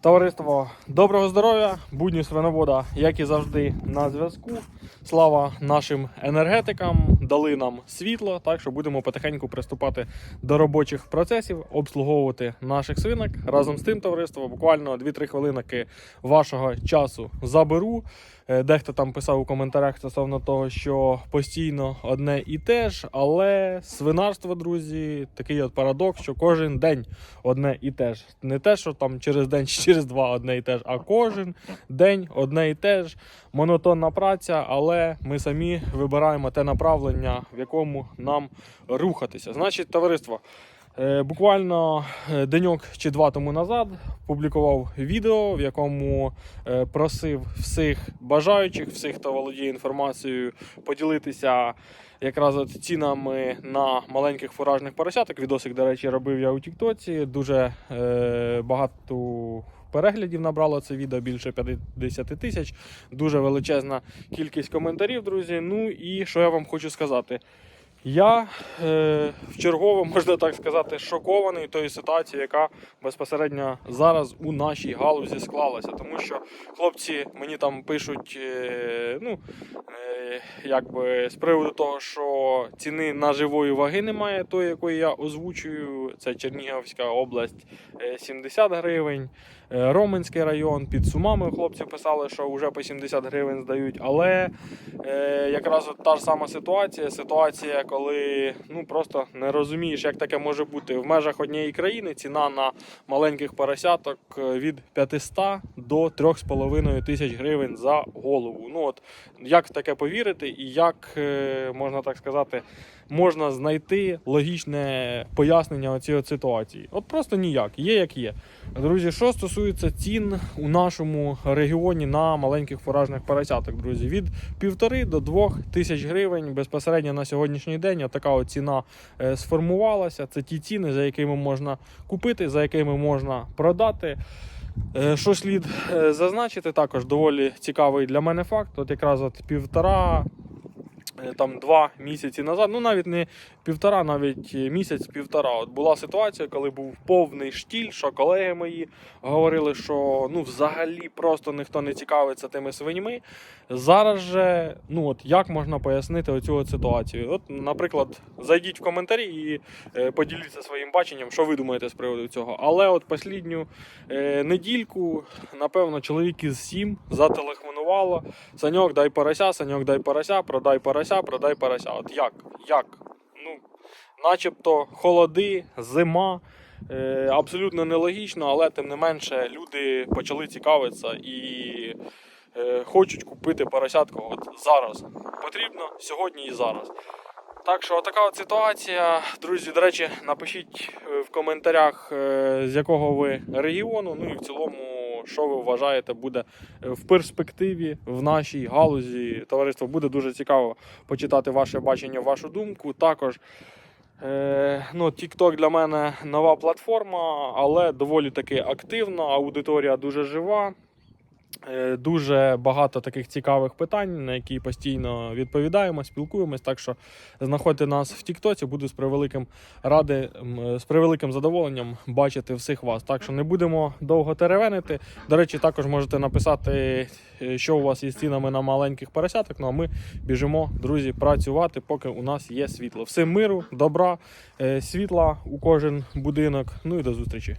Товариство, доброго здоров'я, будні свиновода, як і завжди, на зв'язку. Слава нашим енергетикам, дали нам світло, так що будемо потихеньку приступати до робочих процесів, обслуговувати наших свинок. Разом з тим, товариство, буквально 2-3 хвилинки вашого часу заберу. Е, Дехто там писав у коментарях стосовно того, що постійно одне і те ж, але свинарство, друзі, такий от парадокс, що кожен день одне і те ж. Не те, що там через день через два одне і те ж, а кожен день одне і те ж. Монотонна праця, але ми самі вибираємо те направлення, в якому нам рухатися. Значить, товариство. Е, Буквально е, деньок чи два тому назад публікував відео, в якому е, просив всіх бажаючих, всіх, хто володіє інформацією, поділитися якраз от цінами на маленьких фуражних поросяток. Відосик, до речі, робив я у Тіктоці. Дуже е, багато переглядів набрало це відео, більше 50 тисяч. Дуже величезна кількість коментарів, друзі. Ну і що я вам хочу сказати. Я е, вчергово, можна так сказати, шокований тою ситуацією, яка безпосередньо зараз у нашій галузі склалася. Тому що хлопці мені там пишуть, е, ну, е, якби з приводу того, що ціни на живої ваги немає, тої, якої я озвучую. Це Чернігівська область е, 70 гривень. Е, Роменський район під сумами хлопці писали, що вже по 70 гривень здають. Але е, якраз от та ж сама ситуація. Ситуація, коли ну просто не розумієш, як таке може бути в межах однієї країни. Ціна на маленьких поросяток е, від 500 до 3,5 тисяч гривень за голову. Ну от як таке повірити, і як е, можна так сказати. Можна знайти логічне пояснення оцієї ситуації. От просто ніяк, є як є. Друзі, що стосується цін у нашому регіоні на маленьких фуражних поросяток, друзі, від півтори до двох тисяч гривень безпосередньо на сьогоднішній день така от ціна е, сформувалася. Це ті ціни, за якими можна купити, за якими можна продати. Е, Що слід е, зазначити, також доволі цікавий для мене факт. От якраз от півтора. Е, Там два місяці назад, ну навіть не півтора, навіть місяць-півтора. От була ситуація, коли був повний штіль, що колеги мої говорили, що ну взагалі просто ніхто не цікавиться тими свиньми. Зараз же, ну от як можна пояснити оцю от ситуацію? От, наприклад, зайдіть в коментарі і е, поділіться своїм баченням, що ви думаєте з приводу цього. Але от послідню е, недільку, напевно, чоловік із сім зателефонувало. Саньок, дай порося, Саньок, дай порося, продай порося, продай порося. От як? Як? Ну, начебто холоди, зима. Е, абсолютно нелогічно, але тим не менше люди почали цікавитися і е, хочуть купити поросятку от зараз. Потрібно сьогодні і зараз. Так що така от ситуація. Друзі, до речі, напишіть е, в коментарях, е, з якого ви регіону, ну і в цілому, що ви вважаєте, буде е, в перспективі в нашій галузі. Товариство буде дуже цікаво почитати ваше бачення, вашу думку. Також Е, ну, TikTok для мене нова платформа, але доволі таки активна, аудиторія дуже жива. Е, Дуже багато таких цікавих питань, на які постійно відповідаємо, спілкуємось. Так що знаходьте нас в Тіктоці, буду з превеликим ради, з превеликим задоволенням бачити всіх вас. Так що не будемо довго теревенити. До речі, також можете написати, е, що у вас із цінами на маленьких поросяток. Ну а ми біжимо, друзі, працювати, поки у нас є світло. Всім миру, добра, е, світла у кожен будинок. Ну і до зустрічі.